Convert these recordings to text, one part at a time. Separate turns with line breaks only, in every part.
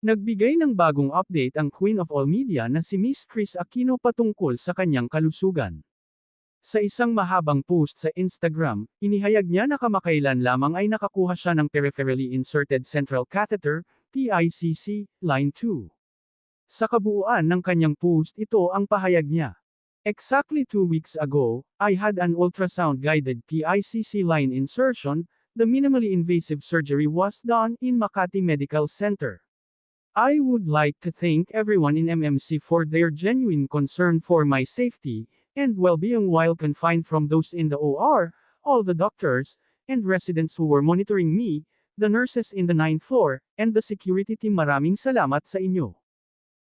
Nagbigay ng bagong update ang Queen of All Media na si Miss Chris Aquino patungkol sa kanyang kalusugan. Sa isang mahabang post sa Instagram, inihayag niya na kamakailan lamang ay nakakuha siya ng peripherally inserted central catheter, PICC, line 2. Sa kabuuan ng kanyang post ito ang pahayag niya. Exactly two weeks ago, I had an ultrasound-guided PICC line insertion, the minimally invasive surgery was done in Makati Medical Center. I would like to thank everyone in MMC for their genuine concern for my safety and well-being while confined from those in the OR, all the doctors and residents who were monitoring me, the nurses in the 9th floor, and the security team maraming salamat sa inyo.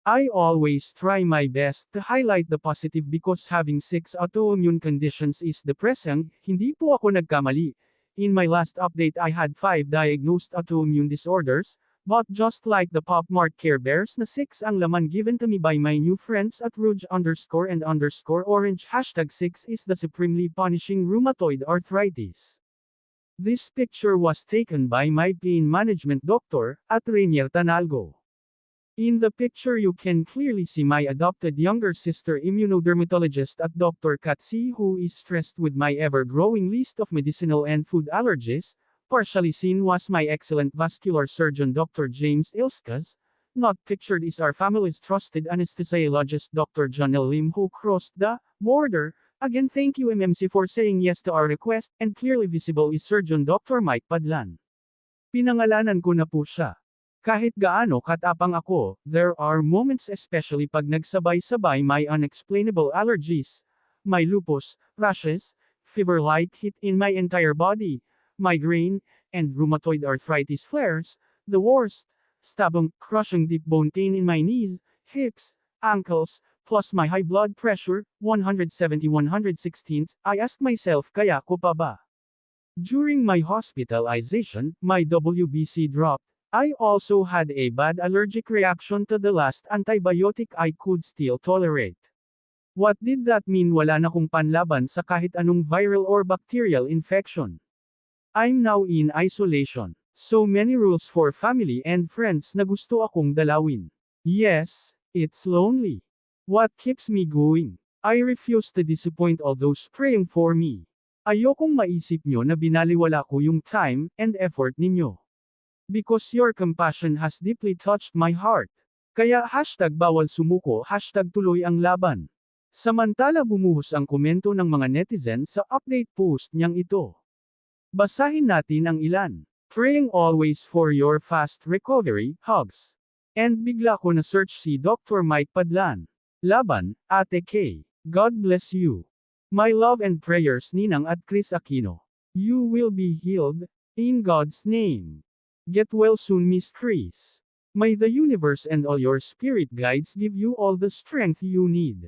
I always try my best to highlight the positive because having six autoimmune conditions is depressing, hindi po ako nagkamali. In my last update I had five diagnosed autoimmune disorders, but just like the Pop Mart Care Bears na 6 ang laman given to me by my new friends at Rouge underscore and underscore orange hashtag 6 is the supremely punishing rheumatoid arthritis. This picture was taken by my pain management doctor, at Rainier Tanalgo. In the picture you can clearly see my adopted younger sister immunodermatologist at Dr. Katsi who is stressed with my ever-growing list of medicinal and food allergies, Partially seen was my excellent vascular surgeon Dr. James Ilskas, not pictured is our family's trusted anesthesiologist Dr. John. Lim who crossed the border. Again thank you MMC for saying yes to our request, and clearly visible is Surgeon Dr. Mike Padlan. Pinangalanan ko na po siya. Kahit gaano katapang ako, there are moments especially pag nagsabay-sabay my unexplainable allergies, my lupus, rashes, fever-like heat in my entire body, migraine, and rheumatoid arthritis flares, the worst, stubborn, crushing deep bone pain in my knees, hips, ankles, plus my high blood pressure, 170-116, I asked myself kaya ko pa ba? During my hospitalization, my WBC dropped. I also had a bad allergic reaction to the last antibiotic I could still tolerate. What did that mean wala na kong panlaban sa kahit anong viral or bacterial infection? I'm now in isolation. So many rules for family and friends na gusto akong dalawin. Yes, it's lonely. What keeps me going? I refuse to disappoint all those praying for me. Ayokong maisip nyo na binaliwala ko yung time and effort ninyo. Because your compassion has deeply touched my heart. Kaya hashtag bawal sumuko hashtag tuloy ang laban. Samantala bumuhos ang komento ng mga netizen sa update post niyang ito. Basahin natin ang ilan. Praying always for your fast recovery, hugs. And bigla ko na search si Dr. Mike Padlan. Laban, Ate K. God bless you. My love and prayers Ninang at Chris Aquino. You will be healed, in God's name. Get well soon Miss Chris. May the universe and all your spirit guides give you all the strength you need.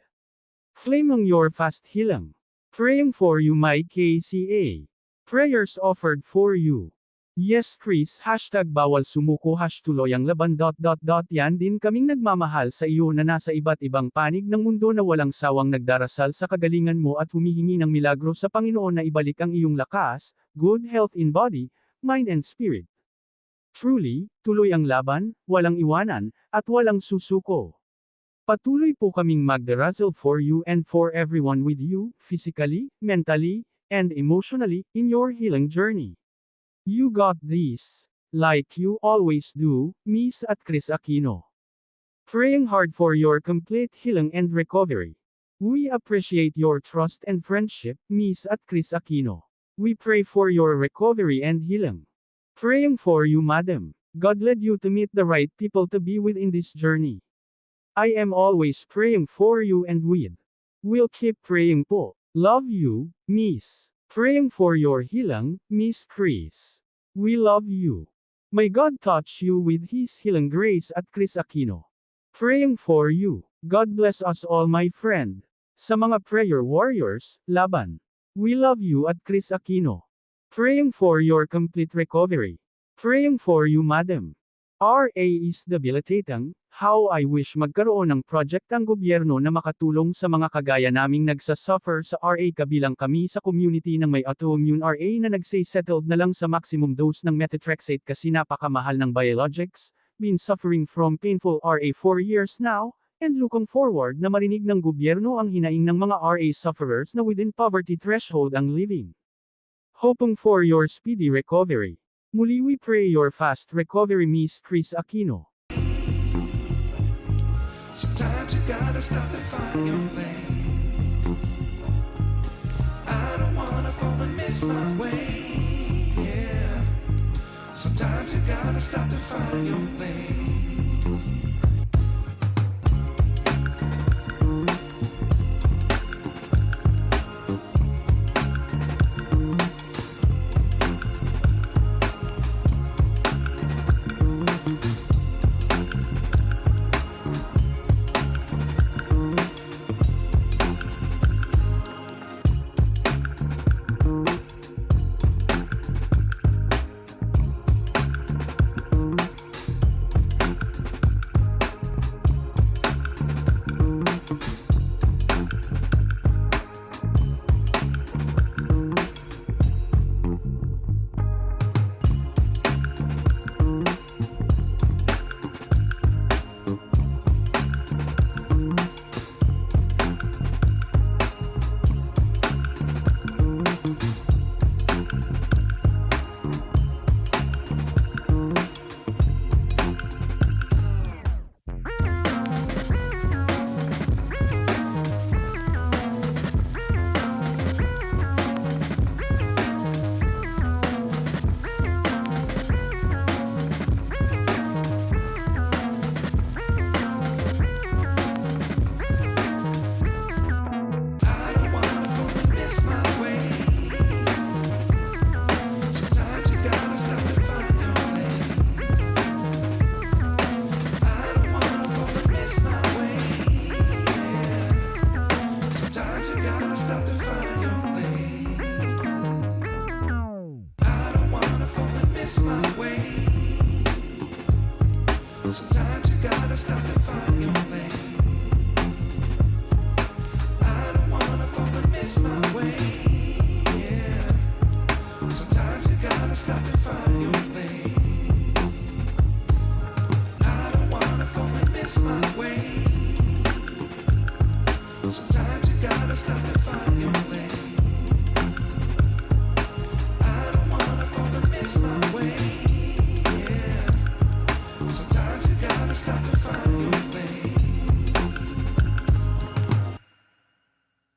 Claiming your fast healing. Praying for you my KCA. Prayers offered for you. Yes Chris hashtag bawal sumuko hash tuloy ang laban dot dot dot yan din kaming nagmamahal sa iyo na nasa iba't ibang panig ng mundo na walang sawang nagdarasal sa kagalingan mo at humihingi ng milagro sa Panginoon na ibalik ang iyong lakas, good health in body, mind and spirit. Truly, tuloy ang laban, walang iwanan, at walang susuko. Patuloy po kaming magdarasal for you and for everyone with you, physically, mentally, and emotionally, in your healing journey. You got this. Like you always do, Miss at Chris Aquino. Praying hard for your complete healing and recovery. We appreciate your trust and friendship, Miss at Chris Aquino. We pray for your recovery and healing. Praying for you, Madam. God led you to meet the right people to be with in this journey. I am always praying for you and with. We'll keep praying po. Love you, Miss. Praying for your healing, Miss Chris. We love you. May God touch you with His healing grace at Chris Aquino. Praying for you. God bless us all my friend. Sa mga prayer warriors, laban. We love you at Chris Aquino. Praying for your complete recovery. Praying for you madam. RA is debilitating, How I wish magkaroon ng project ang gobyerno na makatulong sa mga kagaya naming nagsasuffer sa RA kabilang kami sa community ng may autoimmune RA na nagsay settled na lang sa maximum dose ng methotrexate kasi napakamahal ng biologics, been suffering from painful RA for years now, and looking forward na marinig ng gobyerno ang hinaing ng mga RA sufferers na within poverty threshold ang living. Hoping for your speedy recovery. Muli we pray your fast recovery Miss Chris Aquino.
Sometimes you gotta stop to find your lane. I don't wanna fall and miss my way. Yeah. Sometimes you gotta stop to find your lane.